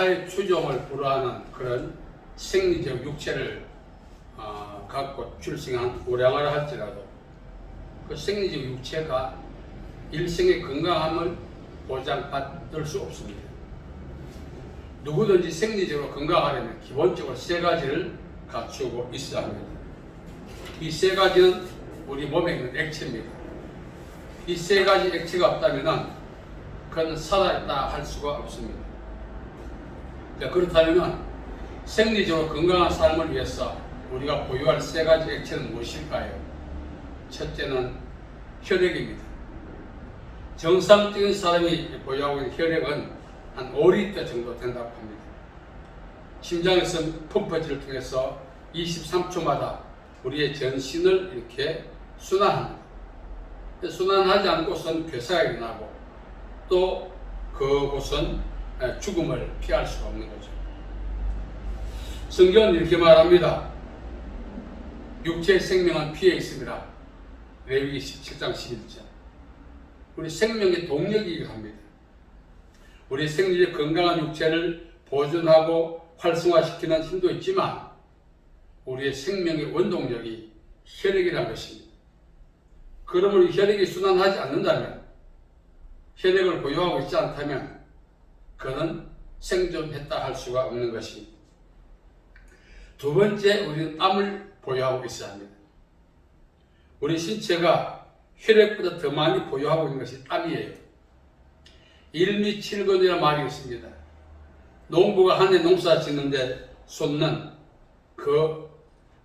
사회 추종을 불허하는 그런 생리적 육체를 어, 갖고 출생한 우량을 할지라도 그 생리적 육체가 일생의 건강함을 보장받을 수 없습니다. 누구든지 생리적으로 건강하려면 기본적으로 세 가지를 갖추고 있어야 합니다. 이 세 가지는 우리 몸에 있는 액체입니다. 이 세 가지 액체가 없다면 그는 살아있다 할 수가 없습니다. 자, 그렇다면 생리적으로 건강한 삶을 위해서 우리가 보유할 세 가지 액체는 무엇일까요? 첫째는 혈액입니다. 정상적인 사람이 보유하고 있는 혈액은 한 5리터 정도 된다고 합니다. 심장에서 펌프질을 통해서 23초마다 우리의 전신을 이렇게 순환합니다. 순환하지 않고선 괴사가 일어나고 또 그곳은 죽음을 피할 수가 없는 거죠. 성경은 이렇게 말합니다. 육체의 생명은 피에 있습니다. 레위기 17장 11절. 우리 생명의 동력이기도 합니다. 우리 생리의 건강한 육체를 보존하고 활성화시키는 힘도 있지만 우리의 생명의 원동력이 혈액이라는 것입니다. 그러므로 혈액이 순환하지 않는다면 혈액을 보유하고 있지 않다면 그는 생존했다 할 수가 없는 것입니다. 두 번째 우리는 땀을 보유하고 있어야 합니다. 우리 신체가 혈액보다 더 많이 보유하고 있는 것이 땀이에요. 일미 칠근이라 말이 있습니다. 농부가 한 해 농사 짓는데 쏟는 그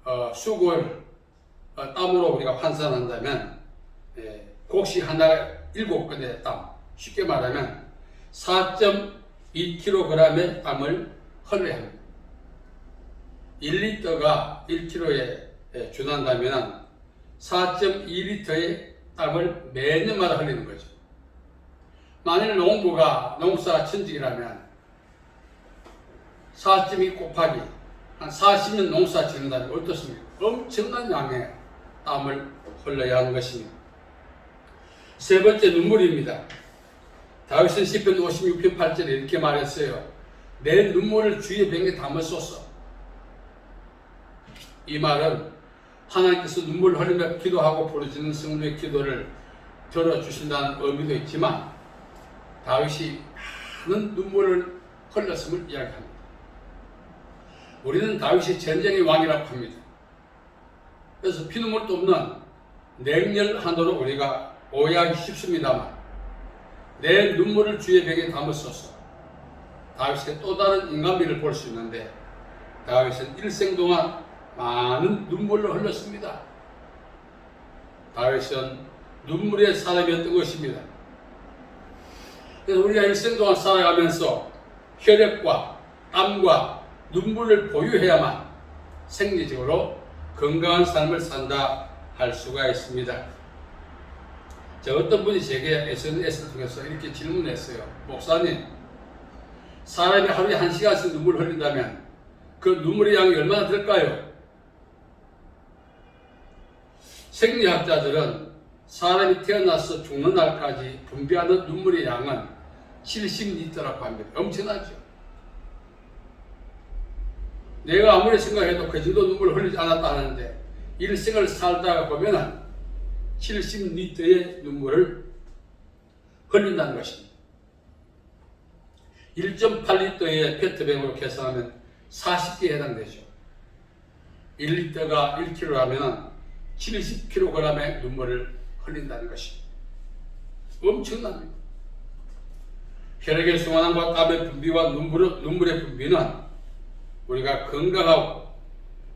어, 수고를 어, 땀으로 우리가 환산한다면 예, 곡식 하나가 일곱 건의 땀 쉽게 말하면 4.2kg의 땀을 흘려야 합니다. 1리터가 1kg에 예, 준한다면 4.2리터의 땀을 매년마다 흘리는 거죠. 만일 농부가 농사 천직이라면 4.2 곱하기 한 40년 농사 짓는다면 어떻습니까? 엄청난 양의 땀을 흘려야 하는 것입니다. 세 번째 눈물입니다. 다윗은 10편 56편 8절에 이렇게 말했어요. 내 눈물을 주의 병에 담았소서. 이 말은 하나님께서 눈물을 흘리며 기도하고 부르짖는 성도의 기도를 들어주신다는 의미도 있지만 다윗이 많은 눈물을 흘렸음을 이야기합니다. 우리는 다윗이 전쟁의 왕이라고 합니다. 그래서 피눈물도 없는 냉렬한으로 우리가 오해하기 쉽습니다만 내 눈물을 주의 벽에 담았소서 다윗의 또 다른 인간미를 볼 수 있는데 다윗은 일생 동안 많은 눈물을 흘렸습니다. 다윗은 눈물의 사람이었던 것입니다. 그래서 우리가 일생 동안 살아가면서 혈액과 땀과 눈물을 보유해야만 생리적으로 건강한 삶을 산다 할 수가 있습니다. 자, 어떤 분이 제게 SNS를 통해서 이렇게 질문했어요. 목사님, 사람이 하루에 한 시간씩 눈물을 흘린다면 그 눈물의 양이 얼마나 될까요? 생리학자들은 사람이 태어나서 죽는 날까지 분비하는 눈물의 양은 70리터라고 합니다. 엄청나죠? 내가 아무리 생각해도 그 정도 눈물을 흘리지 않았다 하는데 일생을 살다가 보면은 70리터의 눈물을 흘린다는 것입니다. 1.8리터의 페트병으로 계산하면 40개에 해당되죠. 1리터가 1kg라면 70kg의 눈물을 흘린다는 것입니다. 엄청납니다. 혈액의 순환과 땀의 분비와 눈물의, 눈물의 분비는 우리가 건강하고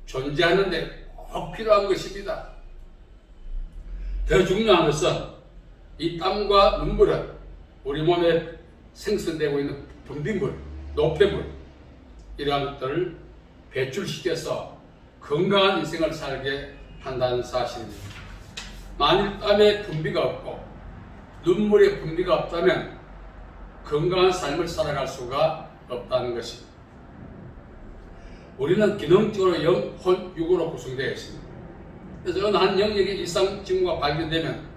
존재하는데 꼭 필요한 것입니다. 더 중요한 것은 이 땀과 눈물은 우리 몸에 생성되고 있는 분비물, 노폐물 이러한 것들을 배출시켜서 건강한 인생을 살게 한다는 사실입니다. 만일 땀의 분비가 없고 눈물의 분비가 없다면 건강한 삶을 살아갈 수가 없다는 것입니다. 우리는 기능적으로 영, 혼, 육으로 구성되어 있습니다. 그래서 어느 한 영역에 이상 징후가 발견되면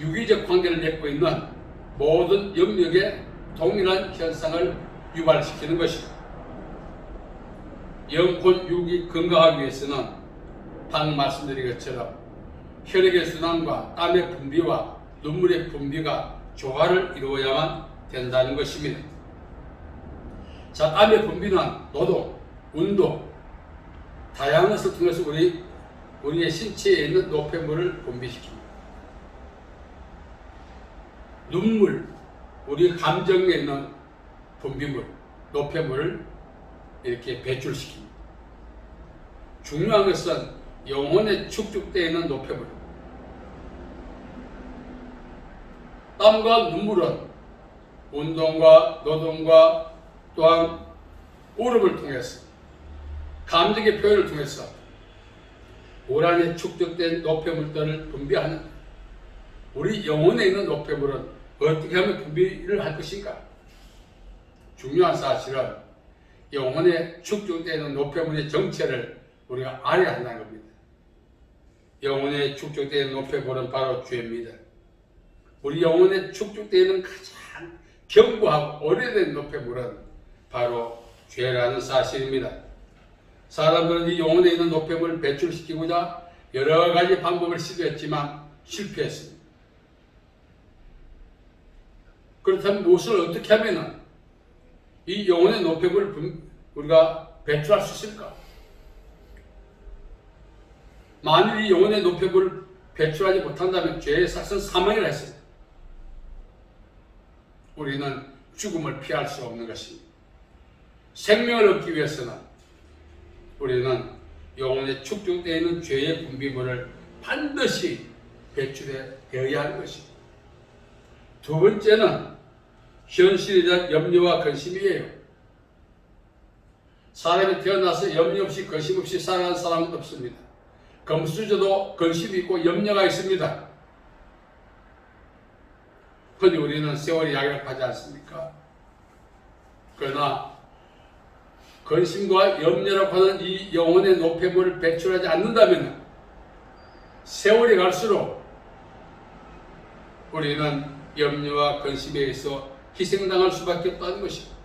유기적 관계를 맺고 있는 모든 영역에 동일한 현상을 유발시키는 것입니다. 영혼 육이 건강하기 위해서는 방금 말씀드린 것처럼 혈액의 순환과 땀의 분비와 눈물의 분비가 조화를 이루어야만 된다는 것입니다. 자, 땀의 분비는 노동, 운동, 다양한 것을 통해서 우리 우리의 신체에 있는 노폐물을 분비시킵니다. 눈물, 우리 감정에 있는 분비물, 노폐물을 이렇게 배출시킵니다. 중요한 것은 영혼에 축적되어 있는 노폐물. 땀과 눈물은 운동과 노동과 또한 울음을 통해서 감정의 표현을 통해서 오란에 축적된 노폐물들을 분비하는 우리 영혼에 있는 노폐물은 어떻게 하면 분비를 할 것인가? 중요한 사실은 영혼에 축적되는 노폐물의 정체를 우리가 알아야 한다는 겁니다. 영혼에 축적되는 노폐물은 바로 죄입니다. 우리 영혼에 축적되는 가장 견고하고 오래된 노폐물은 바로 죄라는 사실입니다. 사람들은 이 영혼에 있는 노폐물을 배출시키고자 여러 가지 방법을 시도했지만 실패했습니다. 그렇다면 무엇을 어떻게 하면 이 영혼의 분- 우리가 배출할 수 있을까? 만일 이 영혼의 노폐물을 배출하지 못한다면 죄의 삭은 사망이라 했습니다. 우리는 죽음을 피할 수 없는 것입니다. 생명을 얻기 위해서는 우리는 영혼에 축적되어 있는 죄의 분비물을 반드시 배출해 되어야 하는 것입니다. 두 번째는 현실에 대한 염려와 근심이에요. 사람이 태어나서 염려 없이 근심 없이 살아가는 사람은 없습니다. 금수저도 근심이 있고 염려가 있습니다. 흔히 우리는 세월이 약약하지 않습니까? 그러나 근심과 염려라고 하는 이 영혼의 노폐물을 배출하지 않는다면 세월이 갈수록 우리는 염려와 근심에 의해서 희생당할 수밖에 없다는 것입니다.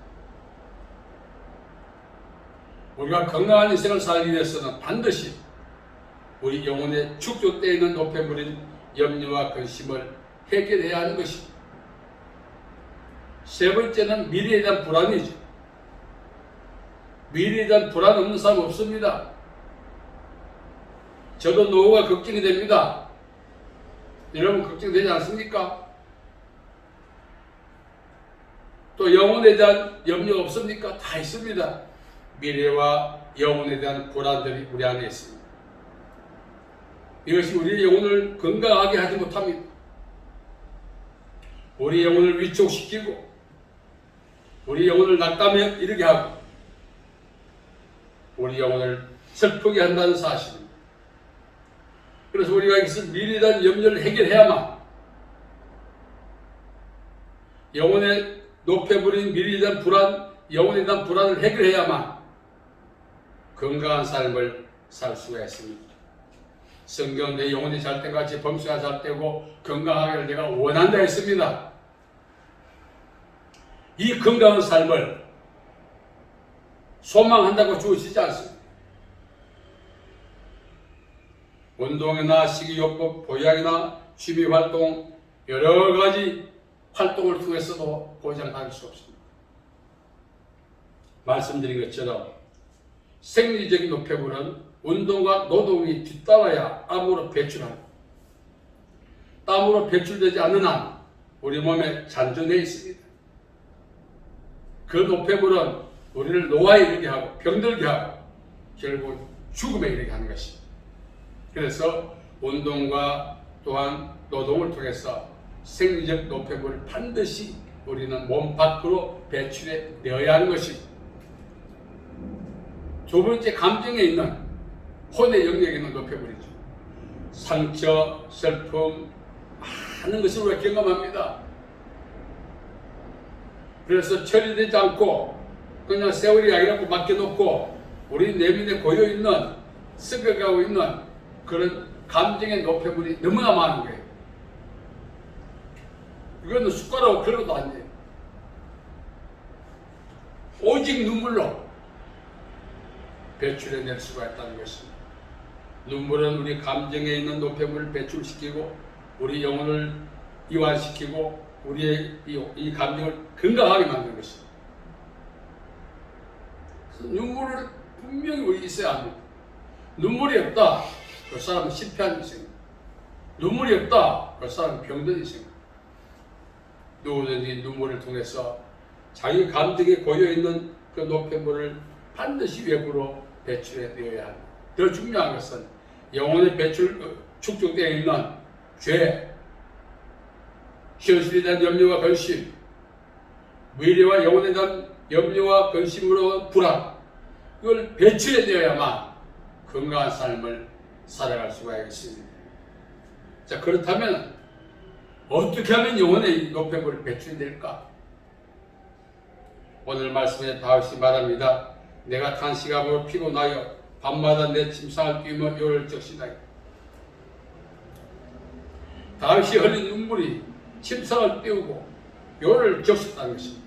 우리가 건강한 인생을 살기 위해서는 반드시 우리 영혼에 축적되어 있는 노폐물인 염려와 근심을 해결해야 하는 것입니다. 세 번째는 미래에 대한 불안이죠. 미래에 대한 불안 없는 사람 없습니다. 저도 노후가 걱정이 됩니다. 여러분 걱정되지 않습니까? 또 영혼에 대한 염려 없습니까? 다 있습니다. 미래와 영혼에 대한 불안들이 우리 안에 있습니다. 이것이 우리 영혼을 건강하게 하지 못합니다. 우리 영혼을 위축시키고 우리 영혼을 낙담에 이르게 하고 우리 영혼을 슬프게 한다는 사실입니다. 그래서 우리가 이것을 미래에 염려를 해결해야만 영혼의 높여버린 미래에 불안, 영혼에 대한 불안을 해결해야만 건강한 삶을 살 수가 있습니다. 성경 내 영혼이 잘 때같이 범수가 잘 때고 건강하기를 내가 원한다 했습니다. 이 건강한 삶을 소망한다고 주어지지 않습니다. 운동이나 식이요법, 보양이나 취미활동, 여러 가지 활동을 통해서도 보장할 수 없습니다. 말씀드린 것처럼 생리적인 노폐물은 운동과 노동이 뒤따라야 땀으로 배출합니다. 땀으로 배출되지 않는 한 우리 몸에 잔존해 있습니다. 그 노폐물은 우리를 노화에 이르게 하고 병들게 하고 결국 죽음에 이르게 하는 것입니다. 그래서 운동과 또한 노동을 통해서 생리적 노폐물을 반드시 우리는 몸 밖으로 배출해 내어야 하는 것입니다. 두 번째 감정에 있는 혼의 영역에 있는 노폐물이죠. 상처, 슬픔, 많은 것을 우리가 경험합니다. 그래서 처리되지 않고 그냥 세월이 약이라고 맡겨놓고 우리 내면에 고여있는 썩어가고 있는 그런 감정의 노폐물이 너무나 많은 거예요. 이거는 숟가락으로 걸어도 안 돼요. 오직 눈물로 배출해낼 수가 있다는 것입니다. 눈물은 우리 감정에 있는 노폐물을 배출시키고 우리 영혼을 이완시키고 우리의 이, 이 감정을 건강하게 만드는 것입니다. 눈물을 분명히 있어야 합니다. 눈물이 없다, 그 사람은 실패한 인생입니다. 눈물이 없다, 그 사람은 병든 인생입니다. 누구든지 눈물을 통해서 자기 감정에 고여있는 그 노폐물을 반드시 외부로 배출해내어야 합니다. 더 중요한 것은 영혼의 배출, 어, 축적되어 있는 죄, 현실에 대한 염려와 근심, 미래와 영혼에 대한 염려와 근심으로 불안, 이걸 배출해내어야만 건강한 삶을 살아갈 수가 있습니다. 자, 그렇다면 어떻게 하면 영혼의 노폐물을 배출될까? 오늘 말씀에 다윗이 말합니다. 내가 탄식하고 피곤하여 밤마다 내 침상을 뛰며 요를 적시다. 다윗이 흘린 눈물이 침상을 띄우고 요를 적셨다는 것입니다.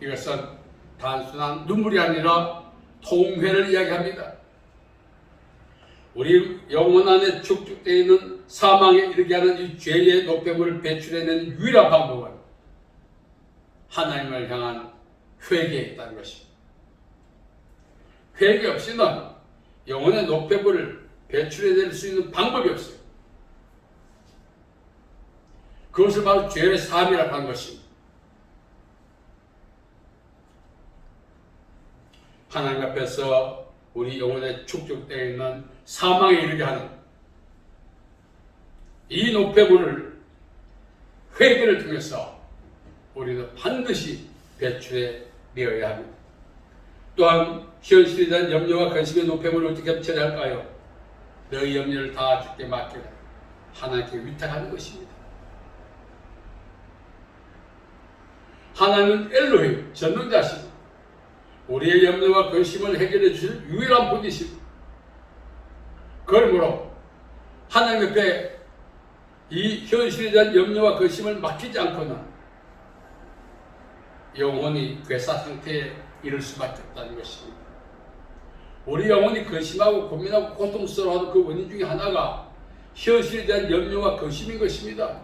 이것은 단순한 눈물이 아니라 통회를 이야기합니다. 우리 영혼 안에 축적되어 있는 사망에 이르게 하는 이 죄의 노폐물을 배출해내는 유일한 방법은 하나님을 향한 회개에 있다는 것입니다. 회개 없이는 영혼의 노폐물을 배출해낼 수 있는 방법이 없어요. 그것을 바로 죄의 사함이라고 하는 것입니다. 하나님 앞에서 우리 영혼에 축적되어 있는 사망에 이르게 하는 이 노폐물을 회개를 통해서 우리는 반드시 배출해 내어야 합니다. 또한 현실에 대한 염려와 근심의 노폐물을 어떻게 처리할까요? 너희 염려를 다 주께 맡기라. 하나님께 위탁하는 것입니다. 하나님은 엘로힘, 전능자시고 우리의 염려와 근심을 해결해 주실 유일한 분이시고 그러므로 하나님 옆에 이 현실에 대한 염려와 근심을 맡기지 않고는 영혼이 괴사 상태에 이를 수밖에 없다는 것입니다. 우리 영혼이 근심하고 고민하고 고통스러워하는 그 원인 중에 하나가 현실에 대한 염려와 근심인 것입니다.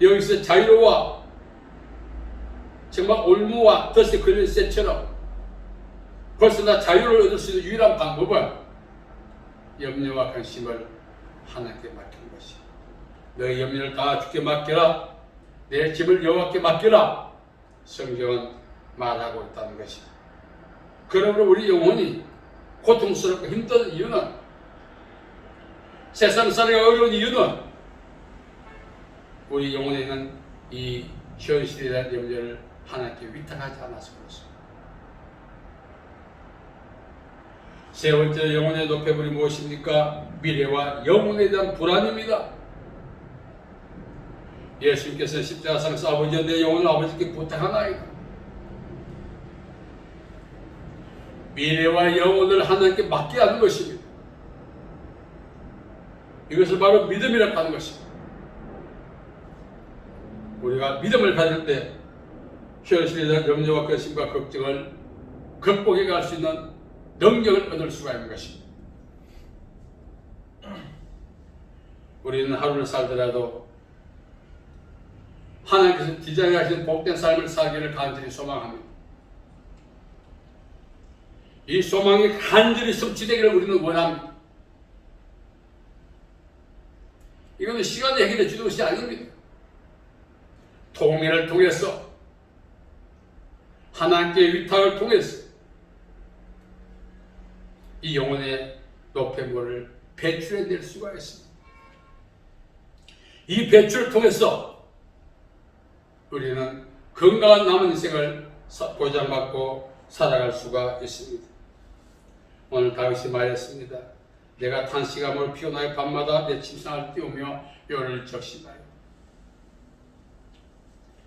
여기서 자유와 정말 올무와 덫에 걸린 새처럼 벌써 나 자유를 얻을 수 있는 유일한 방법은 염려와 근심을 하나님께 맡기는 것입니다. 너의 염려를 다 주께 맡겨라. 내 짐을 여호와께 맡겨라. 성경은 말하고 있다는 것입니다. 그러므로 우리 영혼이 고통스럽고 힘든 이유는 세상 살기 어려운 이유는 우리 영혼에 있는 이 현실에 대한 염려를 하나님께 위탁하지 않아서 그렇습니다. 세 번째 영혼의 노폐물이 무엇입니까? 미래와 영혼에 대한 불안입니다. 예수님께서 십자가상에서 아버지여 내 영혼을 아버지께 부탁하나이다. 미래와 영혼을 하나님께 맡게 하는 것입니다. 이것을 바로 믿음이라고 하는 것입니다. 우리가 믿음을 가질 때 현실에 대한 염려와 근심과 걱정을 극복해 갈 수 있는 능력을 얻을 수가 있는 것입니다. 우리는 하루를 살더라도 하나님께서 디자인하신 복된 삶을 살기를 간절히 소망합니다. 이 소망이 간절히 성취되기를 우리는 원합니다. 이거는 시간이 해결해 주는 것이 아닙니다. 통일을 통해서 하나님께 위탁을 통해서 이 영혼의 노폐물을 배출해낼 수가 있습니다. 이 배출을 통해서 우리는 건강한 남은 인생을 보장받고 살아갈 수가 있습니다. 오늘 다윗이 말했습니다. 내가 탄식함을 피곤하여 밤마다 내 침상을 띄우며 뼈를 적시나요.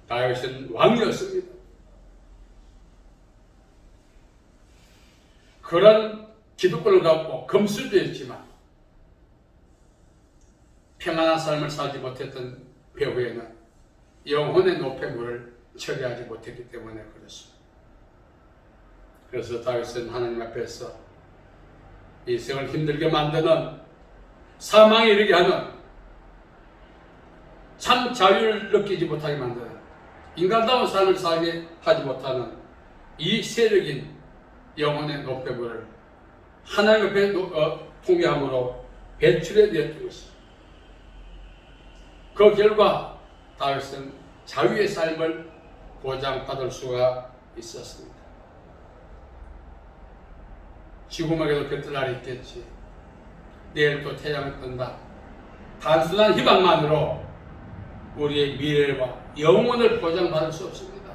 다윗은 왕이었습니다. 그런 기득권을 갖고 검술도했지만 평안한 삶을 살지 못했던 배후에는 영혼의 노폐물을 처리하지 못했기 때문에 그렇습니다. 그래서 다윗은 하나님 앞에서 일생을 힘들게 만드는 사망에 이르게 하는 참 자유를 느끼지 못하게 만드는 인간다운 삶을 살게 하지 못하는 이 세력인 영혼의 노폐물을 하나님 앞에 노- 어, 통회함으로 배출해 내었던 것입니다. 그 결과 다윗은 자유의 삶을 보장받을 수가 있었습니다. 지구막에도 그때 날이 있겠지. 내일 또 태양이 뜬다. 단순한 희망만으로 우리의 미래와 영혼을 보장받을 수 없습니다.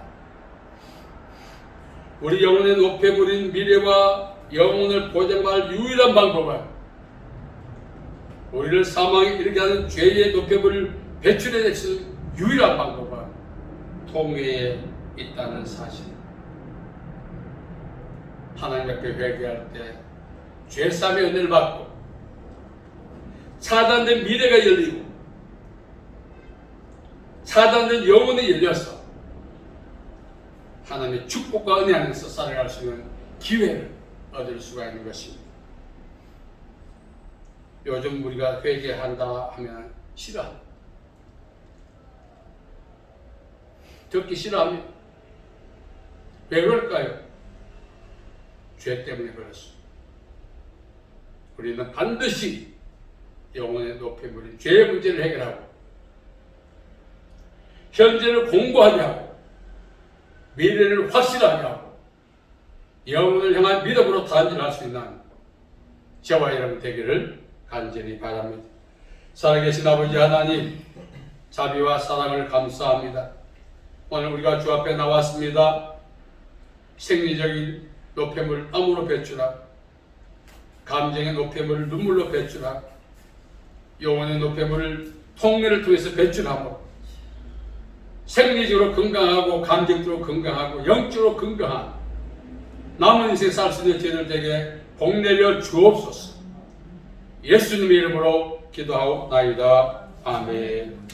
우리 영혼의 노폐물인 미래와 영혼을 보장받을 유일한 방법은 우리를 사망에 이르게 하는 죄의 노폐물을 배출해낼 수 있는 유일한 방법은 통회에 있다는 사실. 하나님 앞에 회개할 때 죄삼의 은혜를 받고 차단된 미래가 열리고 차단된 영혼이 열려서 하나님의 축복과 은혜 안에서 살아갈 수 있는 기회를 얻을 수가 있는 것입니다. 요즘 우리가 회개한다 하면 싫어합니다. 듣기 싫어합니다. 왜 그럴까요? 죄 때문에 그렇습니다. 우리는 반드시 영혼의 노폐물인 죄의 문제를 해결하고 현재를 공부하게 하고 미래를 확실하게 하고 영혼을 향한 믿음으로 단진할 수 있는 저와 여러분 되기를 간절히 바랍니다. 살아계신 아버지 하나님 자비와 사랑을 감사합니다. 오늘 우리가 주 앞에 나왔습니다. 생리적인 노폐물 땀으로 배출하고 감정의 노폐물을 눈물로 배출하고 영혼의 노폐물을 통례를 통해서 배출하고 생리적으로 건강하고 감정적으로 건강하고 영적으로 건강한 남은 인생 살 수 있는 저희들에게 복 내려 주옵소서 예수님의 이름으로 기도하옵나이다. 아멘